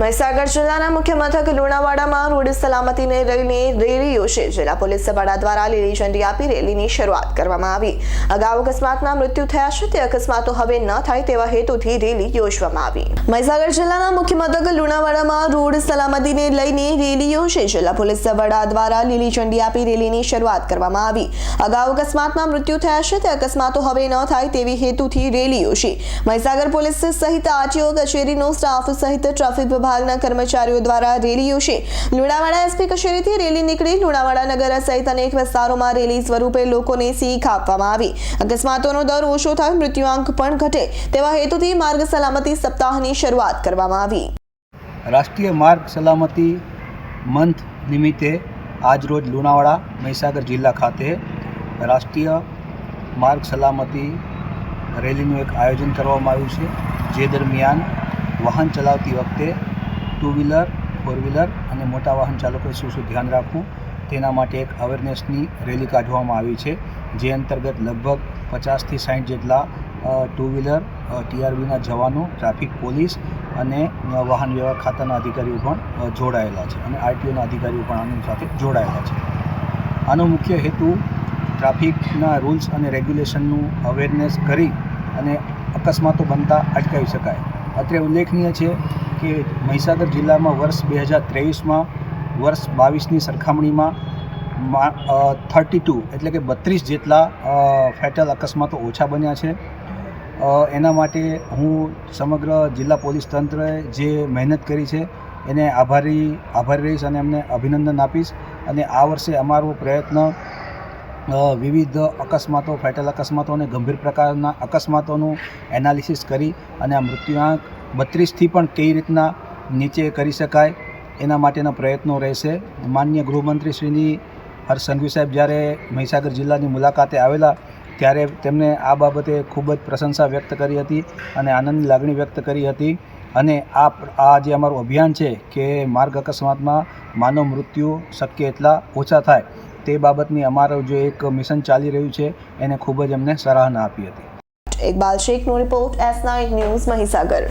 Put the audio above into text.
મહીસાગર જિલ્લાના મુખ્ય મથક લુણાવાડામાં રોડ સલામતીને લઈને રેલી યોશે જિલ્લા પોલીસ વડા દ્વારા લીલી ઝંડી આપી રેલીની શરૂઆત કરવામાં આવી. અગાઉ અકસ્માતમાં મૃત્યુ થયા છે. તે અકસ્માતો હવે ન થાય તેવા હેતુથી રેલી યોજવામાં આવી. મહીસાગર જિલ્લાના મુખ્ય મથક લુણાવાડામાં રોડ સલામતીને લઈને રેલી યોશે જિલ્લા પોલીસ વડા દ્વારા લીલી ઝંડી આપી રેલીની શરૂઆત કરવામાં આવી. અગાઉ અકસ્માતમાં મૃત્યુ થયા છે. તે અકસ્માતો હવે ન થાય તેવી હેતુથી રેલી યોજી. મહીસાગર પોલીસ સહિત આરટીઓ કચેરીનો સ્ટાફ સહિત ટ્રાફિક વિભાગના કર્મચારીઓ દ્વારા રેલી યોજી. લુણાવાડા એસપી કચેરીથી રેલી નીકળી લુણાવાડા નગર સહિત અનેક વિસ્તારોમાં રેલી સ્વરૂપે લોકોને શીખ આપવામાં આવી. અકસ્માતોનો દર ઓછો થાય, મૃત્યુઆંક પણ ઘટે તેવા હેતુથી માર્ગ સલામતી સપ્તાહની શરૂઆત કરવામાં આવી. રાષ્ટ્રીય માર્ગ સલામતી મંથ નિમિત્તે આજરોજ લુણાવાડા, મહીસાગર જિલ્લા ખાતે રાષ્ટ્રીય માર્ગ સલામતી રેલીનું એક આયોજન કરવામાં આવ્યું છે. જે દરમિયાન વાહન ચલાવતી વખતે ટુ વ્હીલર, ફોર વ્હીલર અને મોટા વાહન ચાલકોએ શું શું ધ્યાન રાખવું તેના માટે એક અવેરનેસની રેલી કાઢવામાં આવી છે, જે અંતર્ગત લગભગ પચાસથી સાઠ જેટલા ટુ વ્હીલર ટીઆરબીના જવાનો, ટ્રાફિક પોલીસ અને વાહન વ્યવહાર ખાતાના અધિકારીઓ પણ જોડાયેલા છે અને આરટીઓના અધિકારીઓ પણ આની સાથે જોડાયેલા છે. આનો મુખ્ય હેતુ ટ્રાફિકના રૂલ્સ અને રેગ્યુલેશનનું અવેરનેસ કરી અને અકસ્માતો બનતા અટકાવી શકાય. અત્રે ઉલ્લેખનીય છે કે મહીસાગર જિલ્લામાં વર્ષ બે હજાર ત્રેવીસમાં, વર્ષ બાવીસની સરખામણીમાં થર્ટી ટુ એટલે કે બત્રીસ જેટલા ફેટલ અકસ્માતો ઓછા બન્યા છે. એના માટે હું સમગ્ર જિલ્લા પોલીસ તંત્રએ જે મહેનત કરી છે, એને આભારી આભારી રહીશ અને એમને અભિનંદન આપીશ. અને આ વર્ષે અમારો પ્રયત્ન વિવિધ અકસ્માતો, ફેટલ અકસ્માતો અને ગંભીર પ્રકારના અકસ્માતોનું એનાલિસિસ કરી અને આ મૃત્યુઆંક બત્રીસથી પણ કઈ રીતના નીચે કરી શકાય એના માટેના પ્રયત્નો રહેશે. માન્ય ગૃહમંત્રીશ્રીની હર્ષ સંઘવી સાહેબ જ્યારે મહીસાગર જિલ્લાની મુલાકાતે આવેલા ત્યારે તેમણે આ બાબતે ખૂબ જ પ્રશંસા વ્યક્ત કરી હતી અને આનંદની લાગણી વ્યક્ત કરી હતી. અને આ આ જે અમારું અભિયાન છે કે માર્ગ અકસ્માતમાં માનવ મૃત્યુ શક્ય એટલા ઓછા થાય તે બાબતની અમારું જે એક મિશન ચાલી રહ્યું છે એને ખૂબ જ એમને સરાહના આપી હતી. Iqbal શેખનો report S nine news Mahisagar.